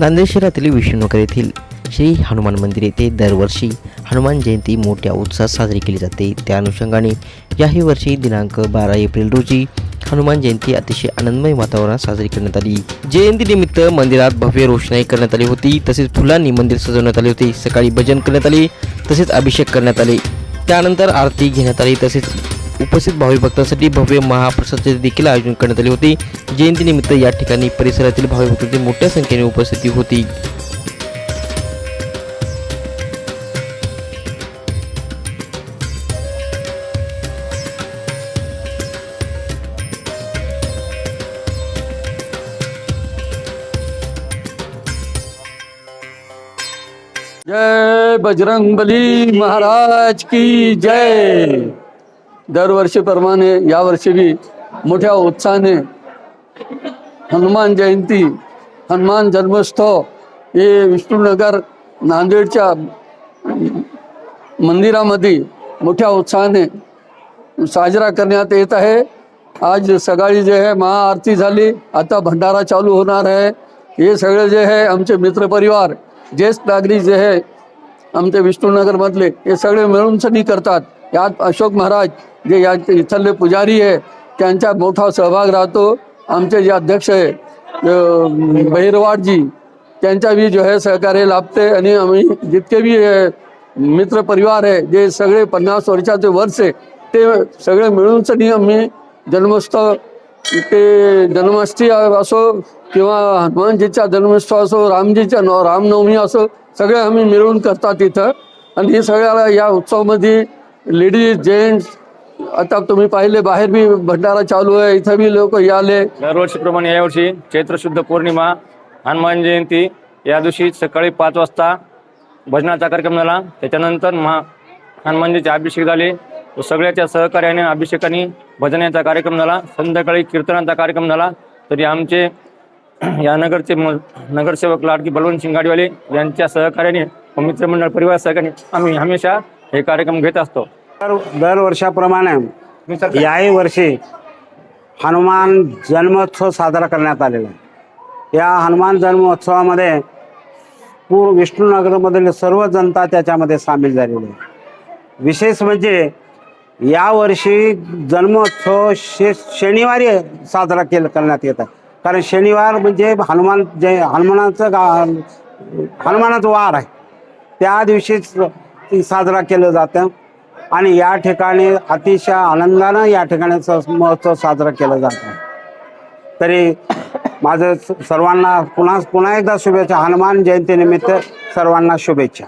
नांदेड शहरातील विष्णुनगर येथील श्री हनुमान मंदिर येथे दरवर्षी हनुमान जयंती मोठ्या उत्साहात साजरी केली जाते. त्या अनुषंगाने याही वर्षी दिनांक बारा एप्रिल रोजी हनुमान जयंती अतिशय आनंदमय वातावरणात साजरी करण्यात आली. जयंतीनिमित्त मंदिरात भव्य रोषणाई करण्यात आली होती. तसेच फुलांनी मंदिर सजवण्यात आले होते. सकाळी भजन करण्यात आले. तसेच अभिषेक करण्यात आले. त्यानंतर आरती घेण्यात आली. तसेच उपस्थित भाविक भक्तांसाठी भव्य महाप्रसादाचे देखील आयोजन करण्यात आले होते. जयंतीनिमित्त या ठिकाणी परिसरातील भाविक भक्तांची मोठ्या संख्येने उपस्थिती होती. जय बजरंग बली महाराज की जय. दरवर्षीप्रमाणे यावर्षी बी मोठ्या उत्साहाने हनुमान जयंती हनुमान जन्मोत्सव हे विष्णुनगर नांदेडच्या मंदिरामध्ये मोठ्या उत्साहाने साजरा करण्यात येत आहे. आज सकाळी जे आहे महाआरती झाली. आता भंडारा चालू होणार आहे. हे सगळे जे आहे आमचे मित्रपरिवार ज्येष्ठ नागरिक जे आहे आमचे विष्णुनगरमधले हे सगळे मिळून सनी करतात. यात अशोक महाराज जे या इथले पुजारी आहे त्यांचा मोठा सहभाग राहतो. आमचे जे अध्यक्ष आहे बहिरवाडजी त्यांचा बी जो आहे सहकार्य लाभते आणि आम्ही जितके बी मित्र परिवार आहे जे सगळे पन्नास वर्षाचे वर्ष आहे ते सगळे मिळून आम्ही जन्मोत्सव ते जन्माष्टमी असो किंवा हनुमानजीचा जन्मोत्सव असो रामजीचा रामनवमी असो सगळे आम्ही मिळून करतात इथं. आणि हे सगळ्याला या उत्सवामध्ये लेडीज जेंट्स आता तुम्ही पाहिले बाहेर बी भंडारा चालू आहे इथं बी लोक आले दरवर्षीप्रमाणे यावर्षी चैत्र शुद्ध पौर्णिमा हनुमान जयंती या दिवशी सकाळी पाच वाजता भजनाचा कार्यक्रम झाला. त्याच्यानंतर महा हनुमानजीचे अभिषेक झाले. व सगळ्याच्या सहकार्याने अभिषेकाने भजनाचा कार्यक्रम झाला. संध्याकाळी कीर्तनाचा कार्यक्रम झाला. तरी आमचे या नगरचे म- नगरसेवक लाडकी बलवंत सिंग गाडीवाले यांच्या सहकार्याने व मित्रमंडळ परिवार सहकार्याने आम्ही हमेशा हे कार्यक्रम घेत असतो. तर दरवर्षाप्रमाणे याही वर्षी हनुमान जन्मोत्सव साजरा करण्यात आलेला आहे. या हनुमान जन्मोत्सवामध्ये पूर्ण विष्णुनगरमधील सर्व जनता त्याच्यामध्ये सामील झालेली आहे. विशेष म्हणजे यावर्षी जन्मोत्सव शे शनिवारी साजरा केला करण्यात येत आहे कारण शनिवार म्हणजे हनुमान जय हनुमानाचं गा हनुमानाचं वार आहे. त्या दिवशीच ती साजरा केलं जातं. आणि या ठिकाणी अतिशय आनंदानं या ठिकाणी स- महोत्सव साजरा केला जातो. तरी माझं स- सर्वांना पुन्हा पुन्हा एकदा शुभेच्छा. हनुमान जयंतीनिमित्त सर्वांना शुभेच्छा.